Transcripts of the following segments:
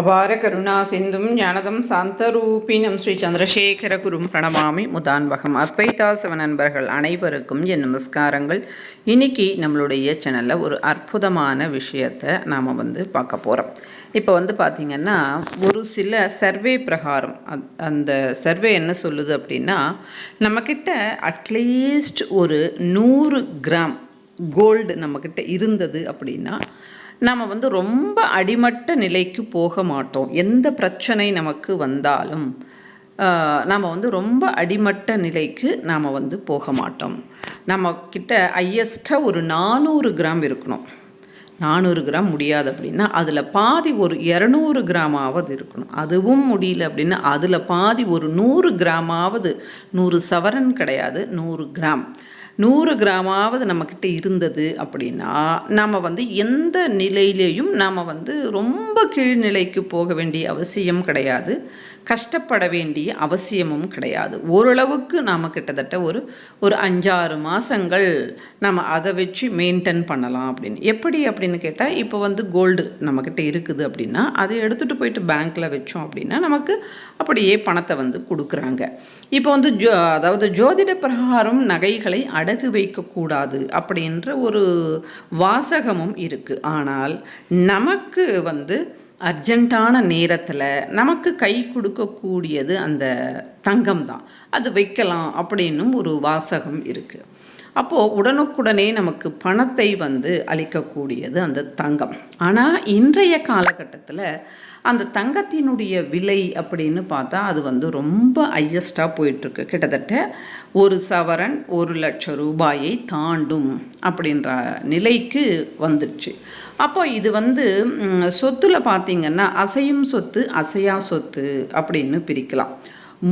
அபார கருணா சிந்தும் ஞானதம் சாந்தரூபினம் ஸ்ரீ சந்திரசேகர குரும் பிரணமாமி முதான்வகம் அத்வைதாசவ நண்பர்கள் அனைவருக்கும் என் நமஸ்காரங்கள். இன்னைக்கு நம்மளுடைய சேனலில் ஒரு அற்புதமான விஷயத்தை நாம் வந்து பார்க்க போகிறோம் இப்போ வந்து பார்த்திங்கன்னா ஒரு சில சர்வே பிரகாரம் அந்த சர்வே என்ன சொல்லுது அப்படின்னா நம்மக்கிட்ட அட்லீஸ்ட் ஒரு நூறு கிராம் கோல்டு நம்மக்கிட்ட இருந்தது அப்படின்னா நாம் வந்து ரொம்ப அடிமட்ட நிலைக்கு போக மாட்டோம். எந்த பிரச்சனை நமக்கு வந்தாலும் நாம் வந்து ரொம்ப அடிமட்ட நிலைக்கு நாம் வந்து போக மாட்டோம். நம்மக்கிட்ட ஹையஸ்ட்டாக ஒரு நானூறு கிராம் இருக்கணும். நானூறு கிராம் முடியாது அப்படின்னா அதில் பாதி ஒரு இரநூறு கிராமாவது இருக்கணும். அதுவும் முடியல அப்படின்னா அதில் பாதி ஒரு நூறு கிராமாவது நூறு சவரன் கிடையாது நூறு கிராம். நூறு கிராமாவது நம்மக்கிட்ட இருந்தது அப்படின்னா நாம் வந்து எந்த நிலையிலேயும் நாம் வந்து ரொம்ப கீழ்நிலைக்கு போக வேண்டிய அவசியம் கிடையாது. கஷ்டப்பட வேண்டிய அவசியமும் கிடையாது. ஓரளவுக்கு நாம் கிட்டத்தட்ட ஒரு ஒரு அஞ்சாறு மாதங்கள் நம்ம அதை வச்சு மெயின்டைன் பண்ணலாம் அப்படின்னு. எப்படி அப்படின்னு கேட்டால் இப்போ வந்து கோல்டு நம்மக்கிட்ட இருக்குது அப்படின்னா அதை எடுத்துகிட்டு போயிட்டு பேங்க்கில் வச்சோம் அப்படின்னா நமக்கு அப்படியே பணத்தை வந்து கொடுக்குறாங்க. இப்போ வந்து ஜோ அதாவது ஜோதிட பிரகாரம் நகைகளை அடகு வைக்கக்கூடாது அப்படின்ற ஒரு வாசகமும் இருக்குது ஆனால் நமக்கு வந்து அர்ஜென்ட்டான நேரத்தில் நமக்கு கை கொடுக்கக்கூடியது அந்த தங்கம் தான் அது வைக்கலாம் அப்படின்னும் ஒரு வாசகம் இருக்குது அப்போது உடனுக்குடனே நமக்கு பணத்தை வந்து அளிக்கக்கூடியது அந்த தங்கம். ஆனால் இன்றைய காலகட்டத்தில் அந்த தங்கத்தினுடைய விலை அப்படின்னு பார்த்தா அது வந்து ரொம்ப ஹையஸ்ட்டாக போயிட்டுருக்கு. கிட்டத்தட்ட ஒரு சவரன் ஒரு லட்சம் ரூபாயை தாண்டும் அப்படின்ற நிலைக்கு வந்துடுச்சு. அப்போ இது வந்து சொத்தில் பார்த்திங்கன்னா அசையும் சொத்து அசையா சொத்து அப்படின்னு பிரிக்கலாம்.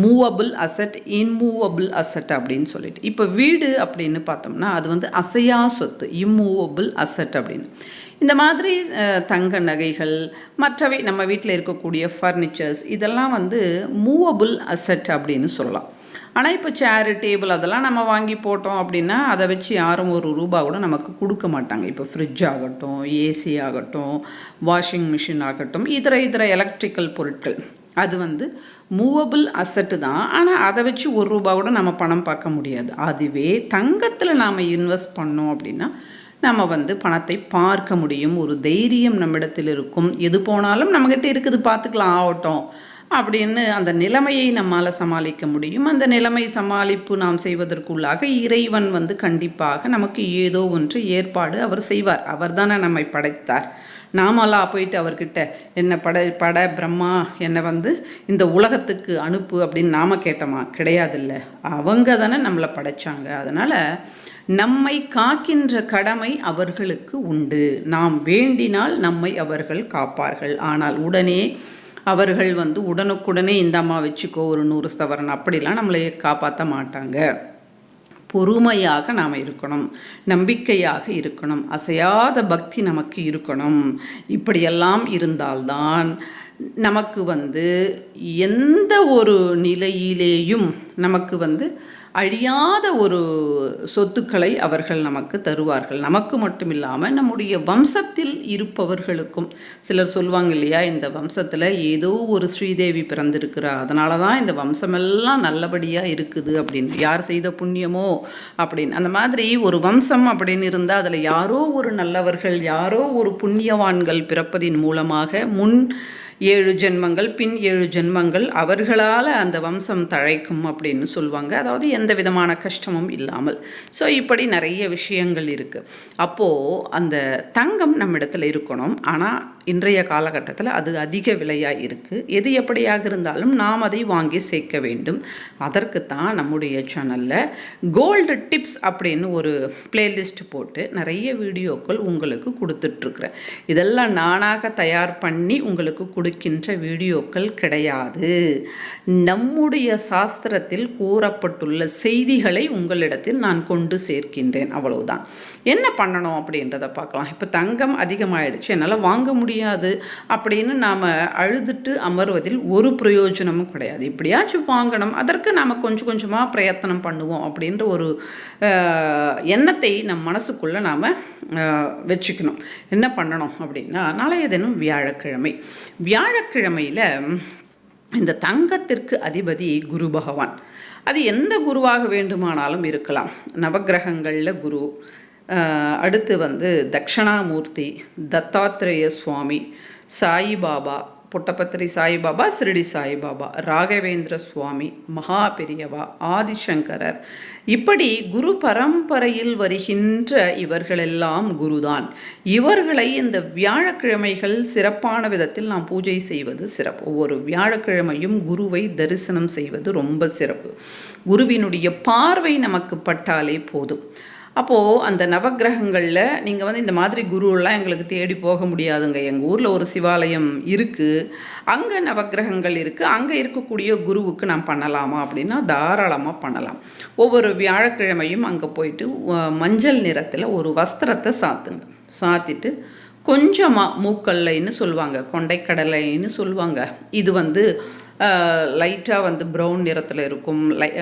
மூவபிள் அசட் இம்மூவபிள் அசட் அப்படின்னு சொல்லிட்டு. இப்போ வீடு அப்படின்னு பார்த்தோம்னா அது வந்து அசையா சொத்து இம்மூவபிள் அசட் அப்படின்னு. இந்த மாதிரி தங்க நகைகள் மற்றவை நம்ம வீட்டில் இருக்கக்கூடிய ஃபர்னிச்சர்ஸ் இதெல்லாம் வந்து மூவபிள் அசட் அப்படின்னு சொல்லலாம். ஆனால் இப்போ சேரு டேபிள் அதெல்லாம் நம்ம வாங்கி போட்டோம் அப்படின்னா அதை வச்சு யாரும் ஒரு ரூபா கூட நமக்கு கொடுக்க மாட்டாங்க. இப்போ ஃப்ரிட்ஜ் ஆகட்டும் ஏசி ஆகட்டும் வாஷிங் மிஷின் ஆகட்டும் இதர இதர எலக்ட்ரிக்கல் பொருட்கள். அது வந்து மூவபிள் அசட்டு தான். ஆனால் அதை வச்சு ஒரு ரூபா கூட நம்ம பணம் பார்க்க முடியாது. அதுவே தங்கத்தில் நாம் இன்வெஸ்ட் பண்ணோம் அப்படின்னா நம்ம வந்து பணத்தை பார்க்க முடியும். ஒரு தைரியம் நம்மிடத்தில் இருக்கும். எது போனாலும் நம்மக்கிட்ட இருக்குது பார்த்துக்கலாம் ஆகட்டும் அப்படின்னு அந்த நிலைமையை நம்மால் சமாளிக்க முடியும். அந்த நிலைமை சமாளிப்பு நாம் செய்வதற்குள்ளாக இறைவன் வந்து கண்டிப்பாக நமக்கு ஏதோ ஒன்று ஏற்பாடு அவர் செய்வார். அவர் தானே நம்மை படைத்தார். நாமெல்லாம் போயிட்டு அவர்கிட்ட என்ன பட பட பிரம்மா என்னை வந்து இந்த உலகத்துக்கு அனுப்பு அப்படின்னு நாம கேட்டோமா? கிடையாதுல்ல. அவங்க தானே நம்மளை படைச்சாங்க. அதனால் நம்மை காக்கின்ற கடமை அவர்களுக்கு உண்டு. நாம் வேண்டினால் நம்மை அவர்கள் காப்பார்கள். ஆனால் உடனே அவர்கள் வந்து உடனுக்குடனே இந்த அம்மா வச்சுக்கோ ஒரு நூறு சவரன் அப்படிலாம் நம்மளை காப்பாற்ற மாட்டாங்க. பொறுமையாக நாம் இருக்கணும். நம்பிக்கையாக இருக்கணும். அசையாத பக்தி நமக்கு இருக்கணும். இப்படியெல்லாம் இருந்தால்தான் நமக்கு வந்து எந்த ஒரு நிலையிலேயும் நமக்கு வந்து அழியாத ஒரு சொத்துக்களை அவர்கள் நமக்கு தருவார்கள். நமக்கு மட்டும் இல்லாமல் நம்முடைய வம்சத்தில் இருப்பவர்களுக்கும் சிலர் சொல்லுவாங்க இல்லையா இந்த வம்சத்தில் ஏதோ ஒரு ஸ்ரீதேவி பிறந்திருக்கிறா. அதனால தான் இந்த வம்சமெல்லாம் நல்லபடியாக இருக்குது அப்படின்னு. யார் செய்த புண்ணியமோ அப்படின்னு. அந்த மாதிரி ஒரு வம்சம் அப்படின்னு இருந்தால் அதில் யாரோ ஒரு நல்லவர்கள் யாரோ ஒரு புண்ணியவான்கள் பிறப்பதின் மூலமாக முன் ஏழு ஜென்மங்கள் பின் ஏழு ஜென்மங்கள் அவர்களால் அந்த வம்சம் தழைக்கும் அப்படின்னு சொல்லுவாங்க. அதாவது எந்த விதமான கஷ்டமும் இல்லாமல். ஸோ இப்படி நிறைய விஷயங்கள் இருக்குது அப்போது அந்த தங்கம் நம்மிடத்தில் இருக்கணும். ஆனால் இன்றைய காலகட்டத்தில் அது அதிக விலையாக இருக்குது எது எப்படியாக இருந்தாலும் நாம் அதை வாங்கி சேர்க்க வேண்டும். அதற்கு தான் நம்முடைய சேனலில் கோல்டு டிப்ஸ் அப்படின்னு ஒரு பிளேலிஸ்ட் போட்டு நிறைய வீடியோக்கள் உங்களுக்கு கொடுத்துட்ருக்குறேன். இதெல்லாம் நானாக தயார் பண்ணி உங்களுக்கு கொடுக்கின்ற வீடியோக்கள் கிடையாது. நம்முடைய சாஸ்திரத்தில் கூறப்பட்டுள்ள செய்திகளை உங்களிடத்தில் நான் கொண்டு சேர்க்கின்றேன். அவ்வளவுதான். என்ன பண்ணணும் அப்படின்றத பார்க்கலாம். இப்போ தங்கம் அதிகமாகிடுச்சு என்னால் வாங்க முடியும் முடியாது அப்படின்னு நாம் அழுதுட்டு அமர்வதில் ஒரு பிரயோஜனமும் கிடையாது. இப்படியாச்சும் வாங்கணும். அதற்கு நாம் கொஞ்சம் கொஞ்சமாக பிரயத்தனம் பண்ணுவோம் அப்படின்ற ஒரு எண்ணத்தை நம் மனசுக்குள்ளே நாம் வச்சுக்கணும். என்ன பண்ணணும் அப்படின்னா நாளைய தினம் வியாழக்கிழமை. வியாழக்கிழமையில் இந்த தங்கத்திற்கு அதிபதி குரு பகவான். அது எந்த குருவாக வேண்டுமானாலும் இருக்கலாம். நவகிரகங்களில் குரு அடுத்து வந்து தக்ஷணாமூர்த்தி தத்தாத்திரேய சுவாமி சாயிபாபா புட்டபத்திரி சாய்பாபா சிறிடி சாய்பாபா ராகவேந்திர சுவாமி மகா பெரியவா ஆதிசங்கரர். இப்படி குரு பரம்பரையில் வருகின்ற இவர்களெல்லாம் குருதான். இவர்களை இந்த வியாழக்கிழமைகள் சிறப்பான விதத்தில் நாம் பூஜை செய்வது சிறப்பு. ஒவ்வொரு வியாழக்கிழமையும் குருவை தரிசனம் செய்வது ரொம்ப சிறப்பு. குருவினுடைய பார்வை நமக்கு பட்டாலே போதும். அப்போது அந்த நவகிரகங்களில் நீங்கள் வந்து இந்த மாதிரி குருவெல்லாம் எங்களுக்கு தேடி போக முடியாதுங்க. எங்கள் ஊரில் ஒரு சிவாலயம் இருக்குது அங்கே நவகிரகங்கள் இருக்குது அங்கே இருக்கக்கூடிய குருவுக்கு நான் பண்ணலாமா அப்படின்னா தாராளமாக பண்ணலாம். ஒவ்வொரு வியாழக்கிழமையும் அங்கே போயிட்டு மஞ்சள் நிறத்தில் ஒரு வஸ்திரத்தை சாத்துங்க. சாத்திட்டு கொஞ்சமாக மூக்கல்லைன்னு சொல்லுவாங்க கொண்டைக்கடலைன்னு சொல்லுவாங்க. இது வந்து லைட்டாக வந்து ப்ரௌன் நிறத்தில் இருக்கும். லை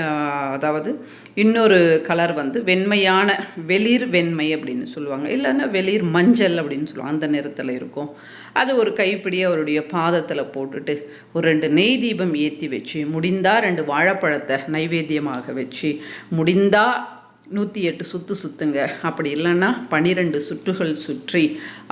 அதாவது இன்னொரு கலர் வந்து வெண்மையான வெளிர் வெண்மை அப்படின்னு சொல்லுவாங்க. இல்லைன்னா வெளிர் மஞ்சள் அப்படின்னு சொல்லுவாங்க. அந்த நிறத்தில் இருக்கும். அது ஒரு கைப்பிடி அவருடைய பாதத்தில் போட்டுட்டு ஒரு ரெண்டு நெய் தீபம் ஏற்றி வச்சு முடிந்தால் ரெண்டு வாழைப்பழத்தை நைவேத்தியமாக வச்சு முடிந்தால் நூற்றி எட்டு சுற்று சுற்றுங்க அப்படி இல்லைன்னா பன்னிரெண்டு சுற்றுகள் சுற்றி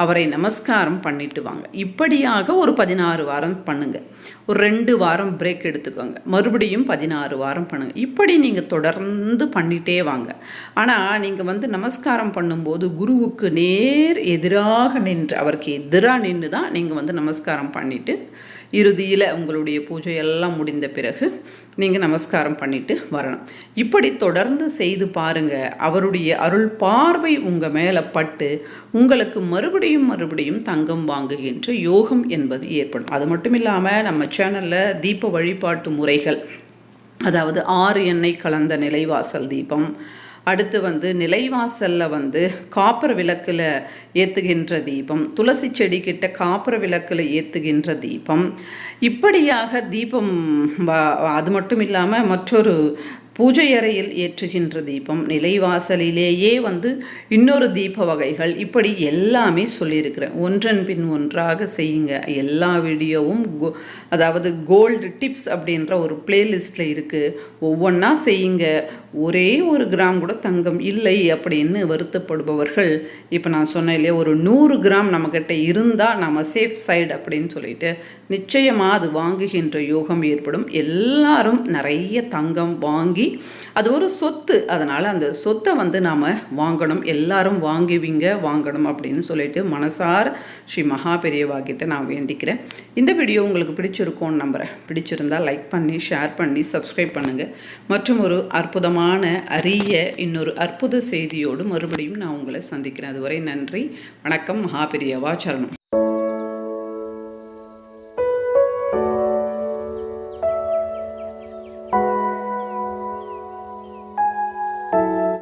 அவரை நமஸ்காரம் பண்ணிட்டு வாங்க. இப்படியாக ஒரு பதினாறு வாரம் பண்ணுங்கள் ஒரு ரெண்டு வாரம் பிரேக் எடுத்துக்கோங்க. மறுபடியும் பதினாறு வாரம் பண்ணுங்கள் இப்படி நீங்கள் தொடர்ந்து பண்ணிகிட்டே வாங்க. ஆனால் நீங்கள் வந்து நமஸ்காரம் பண்ணும்போது குருவுக்கு நேர் எதிராக நின்று அவருக்கு எதிராக நின்று தான் நீங்கள் வந்து நமஸ்காரம் பண்ணிவிட்டு இறுதியில் உங்களுடைய பூஜை எல்லாம் முடிந்த பிறகு நீங்கள் நமஸ்காரம் பண்ணிட்டு வரணும். இப்படி தொடர்ந்து செய்து பாருங்கள் அவருடைய அருள் பார்வை உங்கள் மேலே பட்டு உங்களுக்கு மறுபடியும் மறுபடியும் தங்கம் வாங்குகின்ற யோகம் என்பது ஏற்படும். அது மட்டும் இல்லாமல் நம்ம சேனலில் தீப வழிபாட்டு முறைகள் அதாவது ஆறு எண்ணெய் கலந்த நிலைவாசல் தீபம் அடுத்து வந்து நிலைவாசலில் வந்து காப்பர விளக்கில் ஏற்றுகின்ற தீபம். துளசி செடி கிட்ட காப்பர விளக்கில் ஏற்றுகின்ற தீபம். இப்படியாக தீபம் அது மட்டும் இல்லாமல் மற்றொரு பூஜை அறையில் ஏற்றுகின்ற தீபம் நிலைவாசலிலேயே வந்து இன்னொரு தீப வகைகள். இப்படி எல்லாமே சொல்லியிருக்கிறேன். ஒன்றன் பின் ஒன்றாக செய்யுங்க. எல்லா வீடியோவும் கோ அதாவது கோல்டு டிப்ஸ் அப்படின்ற ஒரு பிளேலிஸ்ட்டில் இருக்குது ஒவ்வொன்றா செய்யுங்க. ஒரே ஒரு கிராம் கூட தங்கம் இல்லை அப்படின்னு வருத்தப்படுபவர்கள் இப்போ நான் சொன்னேன் இல்லையா ஒரு நூறு கிராம் நம்மக்கிட்ட இருந்தால் நம்ம சேஃப் சைடு அப்படின்னு சொல்லிட்டு நிச்சயமாக அது வாங்குகின்ற யோகம் ஏற்படும். எல்லாரும் நிறைய தங்கம் வாங்கி அது ஒரு சொத்து. அதனால் அந்த சொத்தை வந்து நாம் வாங்கணும். எல்லாரும் வாங்குவீங்க வாங்கணும் அப்படின்னு சொல்லிட்டு மனசார் ஸ்ரீ மகா பெரியவா கிட்ட நான் வேண்டிக்கிறேன். இந்த வீடியோ உங்களுக்கு பிடிச்சிருக்கோன்னு நம்புகிறேன் பிடிச்சிருந்தால் லைக் பண்ணி ஷேர் பண்ணி சப்ஸ்கிரைப் பண்ணுங்கள் மற்றும் ஒரு அற்புதமான அரிய இன்னொரு அற்புத செய்தியோடு மறுபடியும் நான் உங்களை சந்திக்கிறேன். அதுவரை நன்றி. வணக்கம். மகா பெரியவா சரணம்.